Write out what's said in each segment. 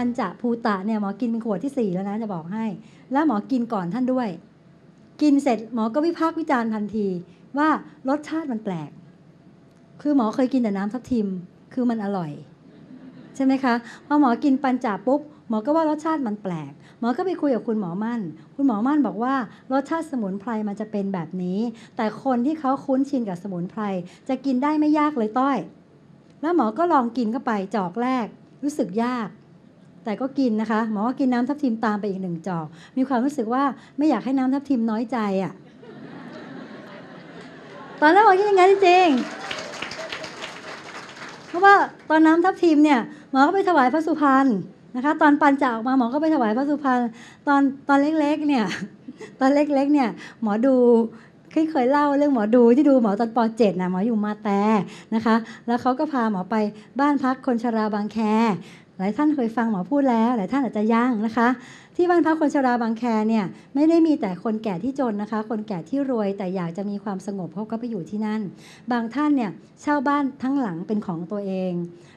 ปัญจภูตะเนี่ยหมอกินเป็นขวดที่สี่แล้วนะจะบอกให้ แล้วหมอกินก่อนท่านด้วย กินเสร็จหมอก็วิพากษ์วิจารณ์ทันที ว่ารสชาติมันแปลก คือหมอเคยกินแต่น้ำทับทิม คือมันอร่อย ใช่ไหมคะพอหมอกินปัญจาปุ๊บหมอก็ว่ารสชาติมันแปลก หมอก็ไปคุยกับคุณหมอมั่น คุณหมอมั่นบอกว่ารสชาติสมุนไพรมันจะเป็นแบบนี้ แต่คนที่เขาคุ้นชินกับสมุนไพรจะกินได้ไม่ยากเลยต้อย แล้วหมอก็ลองกินเข้าไปจอกแรก รู้สึกยาก แต่ก็กินนะคะหมอก็กินน้ำทับทิมตามไปอีกหนึ่งจอก มีความรู้สึกว่าไม่อยากให้น้ำทับทิมน้อยใจอะ่ะตอนแรกหมอคิดอย่างนั้นจริงเพราะว่าตอนน้ำทับทิมเนี่ยหมอก็ไปถวายพระสุพรรณนะคะ ตอนปันจะออกมาหมอก็ไปถวายพระสุพรรณตอนตอนเล็กๆเนี่ยตอนเล็กๆเนี่ยหมอดูเคยเคยเล่าเรื่องหมอดูที่ดูหมอตอนป .7 นะหมออยู่มาแต่นะคะ แล้วเขาก็พาหมอไปบ้านพักคนชราบางแค หลายท่านเคยฟังหมอพูดแล้ว หลายท่านอาจจะยังนะคะ ที่บ้านพักคนชราบางแคเนี่ยไม่ได้มีแต่คนแก่ที่จนนะคะ คนแก่ที่รวยแต่อยากจะมีความสงบเขาก็ไปอยู่ที่นั่น บางท่านเนี่ยเช่าบ้านทั้งหลังเป็นของตัวเอง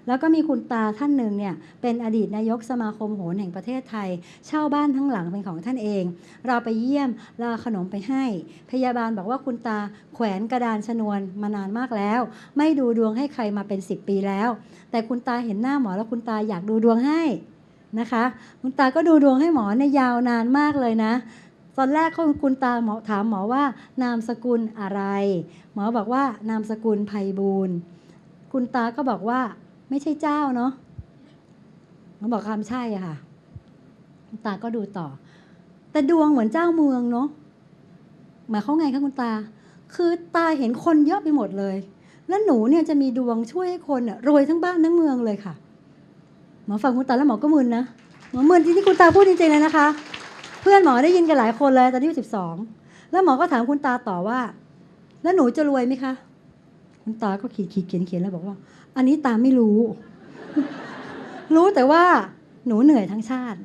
แล้วก็มีคุณตาท่านหนึ่งเนี่ยเป็นอดีตนายกสมาคมโหรแห่งประเทศไทย เช่าบ้านทั้งหลังเป็นของท่านเอง เราไปเยี่ยมเราเอาขนมไปให้ พยาบาลบอกว่าคุณตาแขวนกระดานชนวนมานานมากแล้ว ไม่ดูดวงให้ใครมาเป็น 10 ปีแล้ว แต่คุณตาเห็นหน้าหมอแล้วคุณตาอยากดูดวงให้ นะคะคุณตาก็ดูดวงให้หมอในยาวนานมากเลยนะ ตอนแรกเขาคุณตาหมอถามหมอว่านามสกุลอะไร หมอบอกว่านามสกุลไพบูลคุณตาก็บอกว่าไม่ใช่เจ้าเนาะหมอบอกคำใช่ะค่ะ คุณตาก็ดูต่อ แต่ดวงเหมือนเจ้าเมืองเนาะหมายเขาไงคะคุณตา คือตาเห็นคนเยอะไปหมดเลย แล้วหนูเนี่ยจะมีดวงช่วยให้คนรวยทั้งบ้านทั้งเมืองเลยค่ะ หมอฟังคุณตาแล้วหมอก็มึนนะหมอมึนที่ที่คุณตาพูดจริงๆเลยนะคะ เพื่อนหมอได้ยินกันหลายคนเลยตอนที่สิบสองแล้วหมอก็ถามคุณตาต่อว่า แล้วหนูจะรวยไหมคะ คุณตาก็ขีดขีดเขียนเขียนแล้วบอกว่า อันนี้ตาไม่รู้ รู้แต่ว่า หนูเหนื่อยทั้งชาติ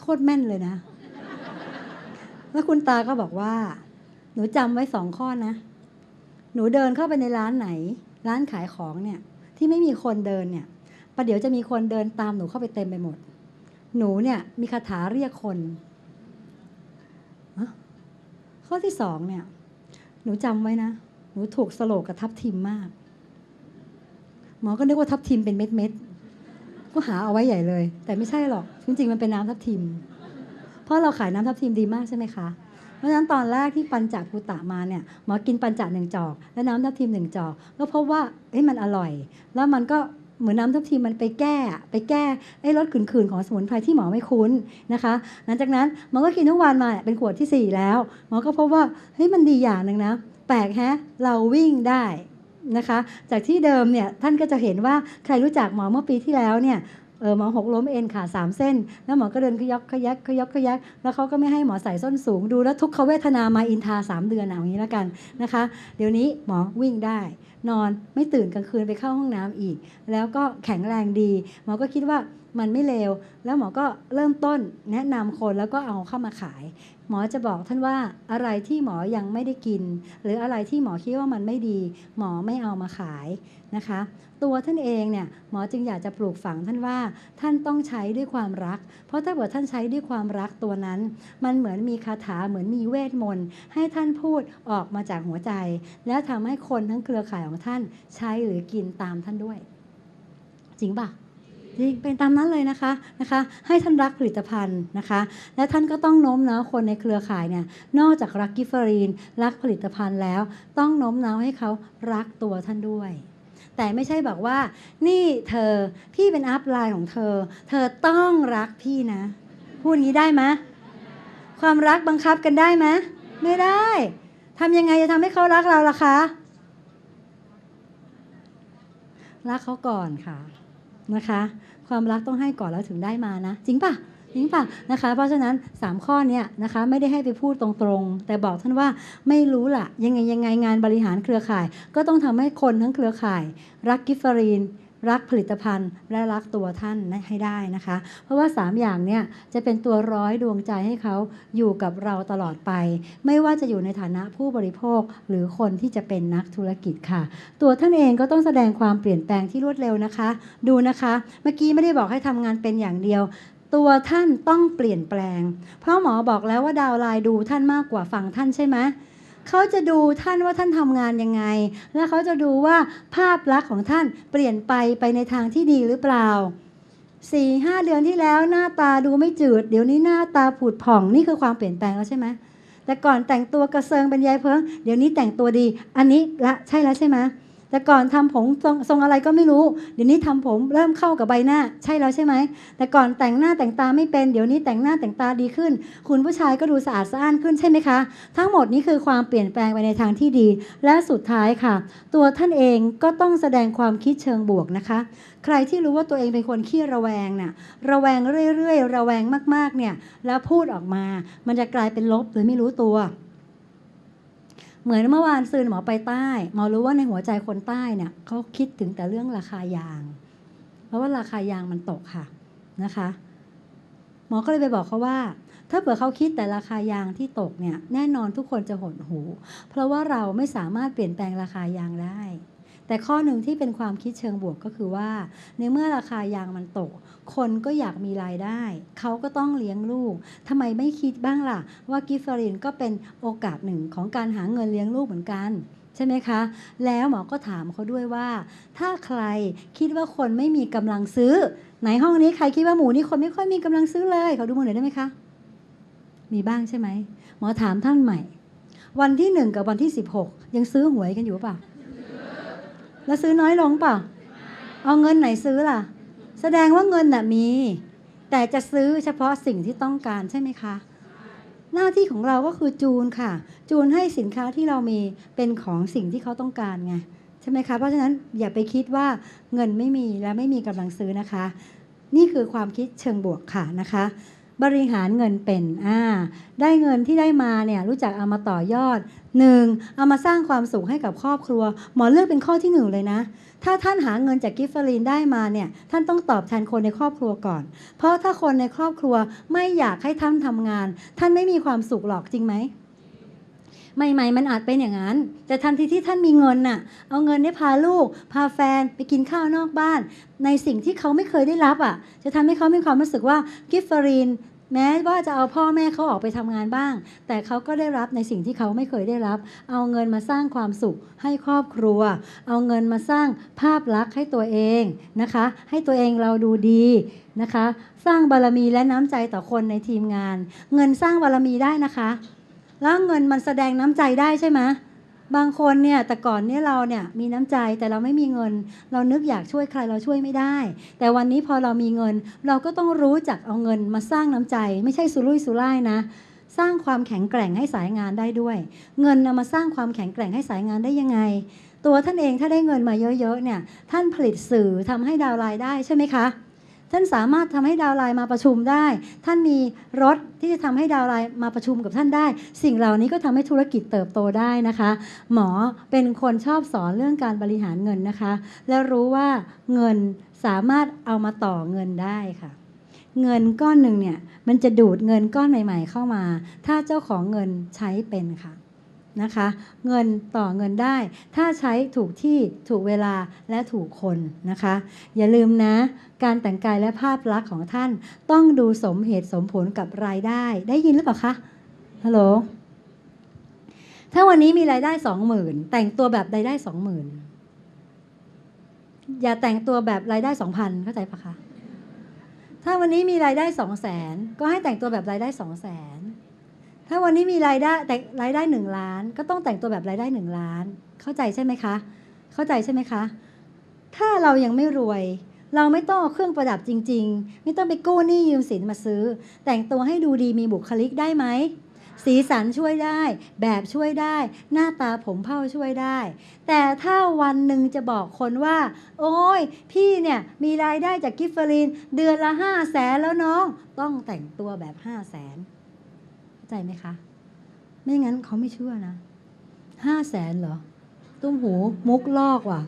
โคตรแม่นเลยนะ แล้วคุณตาก็บอกว่า หนูจำไว้สองข้อนะ หนูเดินเข้าไปในร้านไหน ร้านขายของเนี่ย ที่ไม่มีคนเดินเนี่ย ประเดี๋ยวจะมีคนเดินตามหนูเข้าไปเต็มไปหมด หนูเนี่ยมีคาถาเรียกคนข้อที่สองเนี่ย หนูจำไว้นะ หนูถูกสโลกกับทับทิมมาก หมอก็นึกว่าทับทิมเป็นเม็ดเม็ดก็หาเอาไว้ใหญ่เลย แต่ไม่ใช่หรอก จริงๆ มันเป็นน้ำทับทิม เพราะเราขายน้ำทับทิมดีมากใช่ไหมคะ เพราะฉะนั้นตอนแรกที่ปัญจภูตะมาเนี่ย หมอกินปัญจหนึ่งจอก และน้ำทับทิมหนึ่งจอก ก็พบว่าเอ้ยมันอร่อย แล้วมันก็ เหมือนน้ำทับทิมมันไปแก้ไปแก้ไอ้รสขื่นๆของสมุนไพรที่หมอไม่คุ้นนะคะ หลังจากนั้นหมอก็กินทุกวันมาเป็นขวดที่ 4 แล้วหมอก็พบว่าเฮ้ยมันดีอย่างหนึ่งนะแปลกแฮะเราวิ่งได้นะคะ จากที่เดิมเนี่ยท่านก็จะเห็นว่าใครรู้จักหมอเมื่อปีที่แล้วเนี่ยเออหมอหกล้มเอ็นขาสามเส้น แล้วหมอก็เดินขยักขยักขยักขยักแล้วเขาก็ไม่ให้หมอใส่ส้นสูงดูแล้วทุกขเวทนามาอินทาสามเดือนเอาอย่างนี้แล้วกันนะคะ เดี๋ยวนี้หมอวิ่งได้ นอนไม่ตื่นกลางคืนไปเข้าห้องน้ำอีก แล้วก็แข็งแรงดี หมอก็คิดว่ามันไม่เลว แล้วหมอก็เริ่มต้นแนะนำคนแล้วก็เอาเข้ามาขาย หมอจะบอกท่านว่าอะไรที่หมอยังไม่ได้กิน หรืออะไรที่หมอคิดว่ามันไม่ดี หมอไม่เอามาขายนะคะ ตัวท่านเองเนี่ยหมอจึงอยากจะปลูกฝังท่านว่าท่านต้องใช้ด้วยความรัก เพราะถ้าเกิดท่านใช้ด้วยความรักตัวนั้น มันเหมือนมีคาถาเหมือนมีเวทมนต์ให้ท่านพูดออกมาจากหัวใจ แล้วทำให้คนทั้งเครือข่ายของท่านใช้หรือกินตามท่านด้วย จริงปะจริงเป็นตามนั้นเลยนะคะนะคะ ให้ท่านรักผลิตภัณฑ์นะคะ และท่านก็ต้องโน้มน้าวคนในเครือข่ายเนี่ยนอกจากรักกิฟเฟอรีน รักผลิตภัณฑ์แล้ว ต้องโน้มน้าวให้เขารักตัวท่านด้วยแต่ไม่ใช่บอกว่า นี่เธอพี่เป็นอัพไลน์ของเธอ เธอต้องรักพี่นะ พูดงี้ได้ไหมความรักบังคับกันได้ไหมไม่ได้ทำยังไงจะทำให้เขารักเราล่ะคะ รักเขาก่อนค่ะนะคะ ความรักต้องให้ก่อนแล้วถึงได้มานะ จริงปะจริงปะนะคะ เพราะฉะนั้น 3 ข้อเนี้ยนะคะไม่ได้ให้ไปพูดตรงๆ แต่บอกท่านว่าไม่รู้ล่ะ ยังไงยังไงงานบริหารเครือข่าย ก็ต้องทำให้คนทั้งเครือข่าย รักกิฟฟรีน รักผลิตภัณฑ์และรักตัวท่านให้ได้นะคะ เพราะว่า 3 อย่างเนี่ยจะเป็นตัวร้อยดวงใจให้เขาอยู่กับเราตลอดไป ไม่ว่าจะอยู่ในฐานะผู้บริโภคหรือคนที่จะเป็นนักธุรกิจค่ะ ตัวท่านเองก็ต้องแสดงความเปลี่ยนแปลงที่รวดเร็วนะคะ ดูนะคะ เมื่อกี้ไม่ได้บอกให้ทำงานเป็นอย่างเดียวตัวท่านต้องเปลี่ยนแปลง เพราะหมอบอกแล้วว่าดาวไลน์ดูท่านมากกว่าฟังท่านใช่ไหม เขาจะดูท่านว่าท่านทำงานยังไง แล้วเขาจะดูว่าภาพลักษณ์ของท่านเปลี่ยนไปไปในทางที่ดีหรือเปล่าสี่ห้าเดือนที่แล้วหน้าตาดูไม่จืด เดี๋ยวนี้หน้าตาผุดผ่องนี่คือความเปลี่ยนแปลงแล้วใช่ไหมแต่ก่อนแต่งตัวกระเซิงเป็นยายเพิงเดี๋ยวนี้แต่งตัวดี อันนี้ละใช่แล้วใช่ไหม แต่ก่อนทำผมทรงทรงอะไรก็ไม่รู้ เดี๋ยวนี้ทำผมเริ่มเข้ากับใบหน้า ใช่แล้วใช่ไหม แต่ก่อนแต่งหน้าแต่งตาไม่เป็น เดี๋ยวนี้แต่งหน้าแต่งตาดีขึ้น คุณผู้ชายก็ดูสะอาดสะอ้านขึ้นใช่ไหมคะ ทั้งหมดนี้คือความเปลี่ยนแปลงไปในทางที่ดี และสุดท้ายค่ะ ตัวท่านเองก็ต้องแสดงความคิดเชิงบวกนะคะ ใครที่รู้ว่าตัวเองเป็นคนขี้ระแวงน่ะ ระแวงเรื่อยๆ ระแวงมากๆ เนี่ย แล้วพูดออกมา มันจะกลายเป็นลบโดยไม่รู้ตัว เหมือนเมื่อวานซืนหมอไปใต้หมอรู้ว่าในหัวใจคนใต้เนี่ยเขาคิดถึงแต่เรื่องราคายาง เพราะว่าราคายางมันตกค่ะนะคะ หมอก็เลยไปบอกเขาว่า ถ้าเผื่อเขาคิดแต่ราคายางที่ตกเนี่ยแน่นอนทุกคนจะหดหู เพราะว่าเราไม่สามารถเปลี่ยนแปลงราคายางได้ แต่ข้อหนึ่งที่เป็นความคิดเชิงบวกก็คือว่า ในเมื่อราคายางมันตก คนก็อยากมีรายได้ เขาก็ต้องเลี้ยงลูกทำไมไม่คิดบ้างล่ะ ว่ากิฟฟรินก็เป็นโอกาสหนึ่งของการหาเงินเลี้ยงลูกเหมือนกันใช่ไหมคะ แล้วหมอก็ถามเขาด้วยว่า ถ้าใครคิดว่าคนไม่มีกำลังซื้อ ไหนห้องนี้ใครคิดว่าหมูนี่คนไม่ค่อยมีกำลังซื้อเลย เขาดูมือหน่อยได้ไหมคะ มีบ้างใช่ไหมหมอถามท่านใหม่ วันที่หนึ่งกับวันที่สิบหกยังซื้อหวยกันอยู่เปล่าแล้วซื้อน้อยลงเปล่าเอาเงินไหนซื้อล่ะ แสดงว่าเงินน่ะมี แต่จะซื้อเฉพาะสิ่งที่ต้องการใช่ไหมคะหน้าที่ของเราก็คือจูนค่ะ จูนให้สินค้าที่เรามีเป็นของสิ่งที่เขาต้องการไงใช่ไหมคะเพราะฉะนั้นอย่าไปคิดว่าเงินไม่มีและไม่มีกำลังซื้อนะคะ นี่คือความคิดเชิงบวกค่ะนะคะ บริหารเงินเป็นอ่าได้เงินที่ได้มาเนี่ยรู้จักเอามาต่อยอดหนึ่งเอามาสร้างความสุขให้กับครอบครัว หมอเลือกเป็นข้อที่หนึ่งเลยนะ ถ้าท่านหาเงินจากกิฟเฟอรีนได้มาเนี่ยท่านต้องตอบแทนคนในครอบครัวก่อน เพราะถ้าคนในครอบครัวไม่อยากให้ท่านทำงาน ท่านไม่มีความสุขหรอกจริงไหม ใหม่ๆมันอาจเป็นอย่างนั้น แต่ทันทีที่ท่านมีเงินน่ะ เอาเงินได้พาลูก พาแฟนไปกินข้าวนอกบ้าน ในสิ่งที่เขาไม่เคยได้รับอะ จะทำให้เขามีความรู้สึกว่ากิฟฟรีนแม้ว่าจะเอาพ่อแม่เขาออกไปทำงานบ้าง แต่เขาก็ได้รับในสิ่งที่เขาไม่เคยได้รับ เอาเงินมาสร้างความสุขให้ครอบครัว เอาเงินมาสร้างภาพลักษณ์ให้ตัวเองนะคะ ให้ตัวเองเราดูดีนะคะ สร้างบารมีและน้ำใจต่อคนในทีมงาน เงินสร้างบารมีได้นะคะ แล้วเงินมันแสดงน้ำใจได้ใช่ไหมบางคนเนี่ยแต่ก่อนเนี่ยเราเนี่ยมีน้ำใจแต่เราไม่มีเงิน เรานึกอยากช่วยใครเราช่วยไม่ได้ แต่วันนี้พอเรามีเงิน เราก็ต้องรู้จักเอาเงินมาสร้างน้ำใจ ไม่ใช่สุรุ่ยสุร่ายนะสร้างความแข็งแกร่งให้สายงานได้ด้วย เงินนำมาสร้างความแข็งแกร่งให้สายงานได้ยังไง ตัวท่านเองถ้าได้เงินมาเยอะๆเนี่ยท่านผลิตสื่อทำให้ดาวน์ไลน์ได้ใช่ไหมคะ ท่านสามารถทำให้ดาวไลน์มาประชุมได้ ท่านมีรถที่จะทำให้ดาวไลน์มาประชุมกับท่านได้ สิ่งเหล่านี้ก็ทำให้ธุรกิจเติบโตได้นะคะ หมอเป็นคนชอบสอนเรื่องการบริหารเงินนะคะ และรู้ว่าเงินสามารถเอามาต่อเงินได้ค่ะ เงินก้อนหนึ่งเนี่ยมันจะดูดเงินก้อนใหม่ ๆ เข้ามา ถ้าเจ้าของเงินใช้เป็นค่ะ นะคะ เงินต่อเงินได้ ถ้าใช้ถูกที่ถูกเวลาและถูกคนนะคะ อย่าลืมนะ การแต่งกายและภาพลักษณ์ของท่าน ต้องดูสมเหตุสมผลกับรายได้ ได้ยินหรือเปล่าคะฮัลโหลถ้าวันนี้มีรายได้สองหมื่นแต่งตัวแบบรายได้สองหมื่นอย่าแต่งตัวแบบรายได้สองพันเข้าใจปะคะถ้าวันนี้มีรายได้สองแสนก็ให้แต่งตัวแบบรายได้สองแสน ถ้าวันนี้มีรายได้แต่รายได้หนึ่งล้าน ก็ต้องแต่งตัวแบบรายได้หนึ่งล้าน เข้าใจใช่ไหมคะ เข้าใจใช่ไหมคะ ถ้าเรายังไม่รวย เราไม่ต้องเครื่องประดับจริง ๆ ไม่ต้องไปกู้หนี้ยืมสินมาซื้อ แต่งตัวให้ดูดีมีบุคลิกได้ไหมสีสันช่วยได้ แบบช่วยได้ หน้าตาผมเผ้าช่วยได้ แต่ถ้าวันหนึ่งจะบอกคนว่า โอ้ย พี่เนี่ยมีรายได้จากกิฟเฟอรีน เดือนละห้าแสนแล้วน้อง ต้องแต่งตัวแบบห้าแสน ใจไหมคะ ไม่งั้นเขาไม่เชื่อนะห้าแสนเหรอ ตุ้มหูมุกลอกว่ะ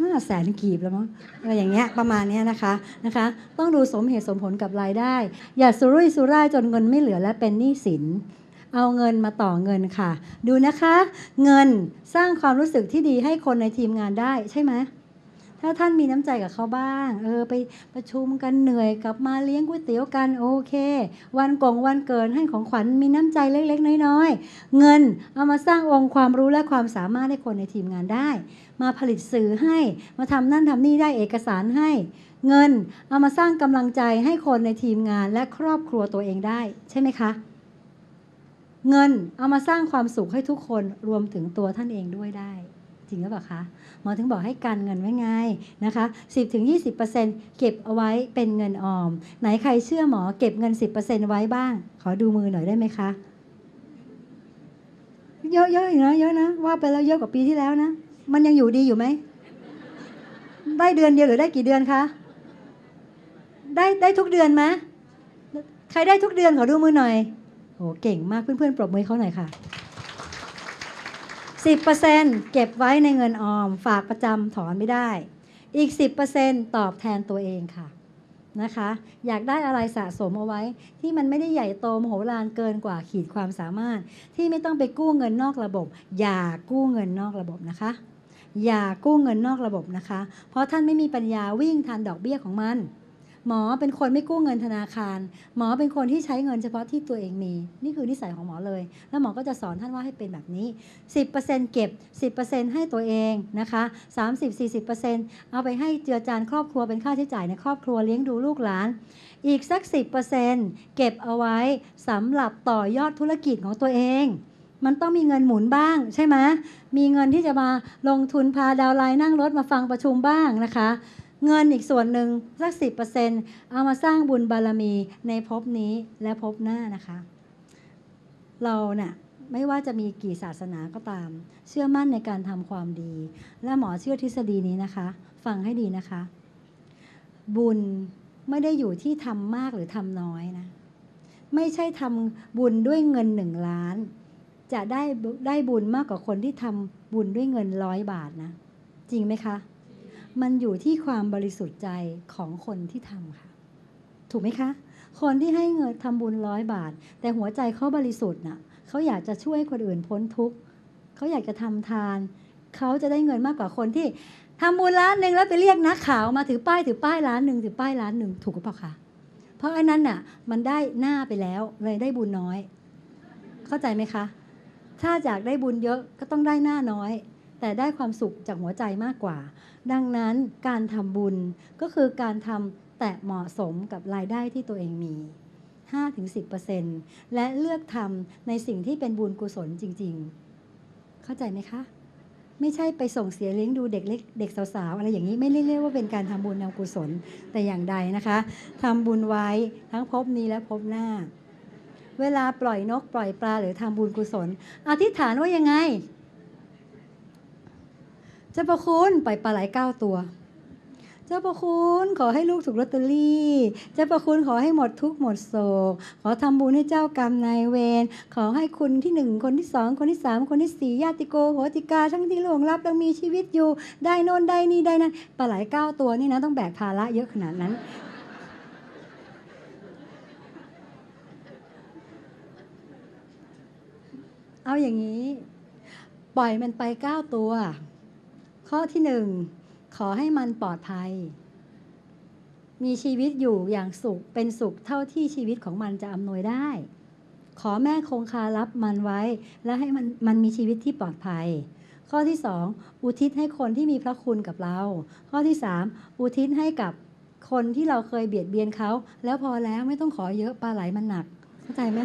ห้าแสนกีบแล้วมั้งอะไรอย่างเงี้ยประมาณเนี้ยนะคะนะคะ ต้องดูสมเหตุสมผลกับรายได้ อย่าสุรุ่ยสุร่ายจนเงินไม่เหลือและเป็นหนี้สิน เอาเงินมาต่อเงินค่ะ ดูนะคะ เงินสร้างความรู้สึกที่ดีให้คนในทีมงานได้ใช่ไหม ถ้าท่านมีน้ำใจกับเขาบ้าง เออ ไปประชุมกันเหนื่อยกลับมาเลี้ยงก๋วยเตี๋ยวกันโอเค วันกงวันเกิดให้ของขวัญมีน้ำใจเล็กๆ น้อยๆ เงินเอามาสร้างองค์ความรู้และความสามารถให้คนในทีมงานได้ มาผลิตสื่อให้มาทำนั่นทำนี่ได้เอกสารให้ เงินเอามาสร้างกำลังใจให้คนในทีมงานและครอบครัวตัวเองได้ ใช่ไหมคะเงินเอามาสร้างความสุขให้ทุกคนรวมถึงตัวท่านเองด้วยได้ จริงหรือเปล่าคะหมอถึงบอกให้การเงินไว้ไงนะคะ 10-20%เก็บเอาไว้เป็นเงินออม ไหนใครเชื่อหมอเก็บเงิน 10%ไว้บ้าง ขอดูมือหน่อยได้ไหมคะ เยอะๆอยู่นะเยอะนะว่าไปแล้วเยอะกว่าปีที่แล้วนะ มันยังอยู่ดีอยู่ไหม ได้เดือนเดียวหรือได้กี่เดือนคะ ได้ได้ทุกเดือนไหมใครได้ทุกเดือนขอดูมือหน่อยโอ้เก่งมากเพื่อนๆปรบมือเขาหน่อยค่ะ 10%เก็บไว้ในเงินออม ฝากประจำถอนไม่ได้ อีก 10%ตอบแทนตัวเองค่ะนะคะ อยากได้อะไรสะสมเอาไว้ ที่มันไม่ได้ใหญ่โตมโหฬารเกินกว่าขีดความสามารถ ที่ไม่ต้องไปกู้เงินนอกระบบ อย่ากู้เงินนอกระบบนะคะ อย่ากู้เงินนอกระบบนะคะ เพราะท่านไม่มีปัญญาวิ่งทันดอกเบี้ยของมัน หมอเป็นคนไม่กู้เงินธนาคาร หมอเป็นคนที่ใช้เงินเฉพาะที่ตัวเองมี นี่คือนิสัยของหมอเลย แล้วหมอก็จะสอนท่านว่าให้เป็นแบบนี้ 10%เก็บ 10%ให้ตัวเองนะคะ 30-40%เอาไปให้เจือจานครอบครัวเป็นค่าใช้จ่ายในครอบครัวเลี้ยงดูลูกหลาน อีกสัก 10%เก็บเอาไว้สำหรับต่อยอดธุรกิจของตัวเองมันต้องมีเงินหมุนบ้างใช่ไหมมีเงินที่จะมาลงทุนพาดาวไลน์นั่งรถมาฟังประชุมบ้างนะคะ เงินอีกส่วนหนึ่งสักสิเอามาสร้างบุญบารมีในภพนี้และภพหน้านะคะ เราเนี่ยไม่ว่าจะมีกี่ศาสนาก็ตาม เชื่อมั่นในการทำความดี และหมอเชื่อทฤษฎีนี้นะคะ ฟังให้ดีนะคะ บุญไม่ได้อยู่ที่ทำมากหรือทำน้อยนะ ไม่ใช่ทำบุญด้วยเงินหนึ่งล้าน จะได้ได้บุญมากกว่าคนที่ทำบุญด้วยเงินร้อยบาทนะ จริงไหมคะ มันอยู่ที่ความบริสุทธิ์ใจของคนที่ทำค่ะ ถูกไหมคะ คนที่ให้เงินทำบุญร้อยบาท แต่หัวใจเขาบริสุทธิ์น่ะเขาอยากจะช่วยคนอื่นพ้นทุกข์เขาอยากจะทำทาน เขาจะได้เงินมากกว่าคนที่ทำบุญล้านหนึ่งแล้วไปเรียกนักข่าวมาถือป้ายถือป้ายล้านหนึ่งถือป้ายล้านหนึ่งถูกหรือเปล่าคะเพราะอันนั้นน่ะมันได้หน้าไปแล้วเลยได้บุญน้อย เข้าใจไหมคะ ถ้าอยากได้บุญเยอะก็ต้องได้หน้าน้อย แต่ได้ความสุขจากหัวใจมากกว่า ดังนั้นการทำบุญก็คือการทำแต่เหมาะสมกับรายได้ที่ตัวเองมี 5-10%และเลือกทำในสิ่งที่เป็นบุญกุศลจริง ๆ เข้าใจไหมคะ ไม่ใช่ไปส่งเสียเลี้ยงดูเด็กเล็กเด็กสาวๆ อะไรอย่างนี้ไม่เรียกว่าเป็นการทำบุญนำกุศลแต่อย่างใดนะคะทำบุญไว้ทั้งภพนี้และภพหน้าเวลาปล่อยนกปล่อยปลาหรือทำบุญกุศล อธิษฐานว่ายังไง เจ้าประคุณปล่อยปลาไหลเก้าตัว เจ้าประคุณขอให้ลูกถูกลอตเตอรี่ เจ้าประคุณขอให้หมดทุกข์หมดโศก ขอทำบุญให้เจ้ากรรมนายเวร ขอให้คุณที่หนึ่งคนที่สองคนที่สามคนที่สี่ญาติโกโหติกาทั้งที่หลวงลับยังมีชีวิตอยู่ ได้โน่นได้นี่ได้นั่นปลาไหลเก้าตัวนี่นะต้องแบกภาระเยอะขนาดนั้นเอาอย่างนี้ ปล่อยมันไปเก้าตัว ข้อที่หนึ่งขอให้มันปลอดภัย มีชีวิตอยู่อย่างสุขเป็นสุขเท่าที่ชีวิตของมันจะอำนวยได้ ขอแม่คงคารับมันไว้ และให้มันมันมีชีวิตที่ปลอดภัย ข้อที่สองอุทิศให้คนที่มีพระคุณกับเรา ข้อที่สามอุทิศให้กับคนที่เราเคยเบียดเบียนเขา แล้วพอแล้วไม่ต้องขอเยอะปลาไหลมันหนัก เข้าใจไหม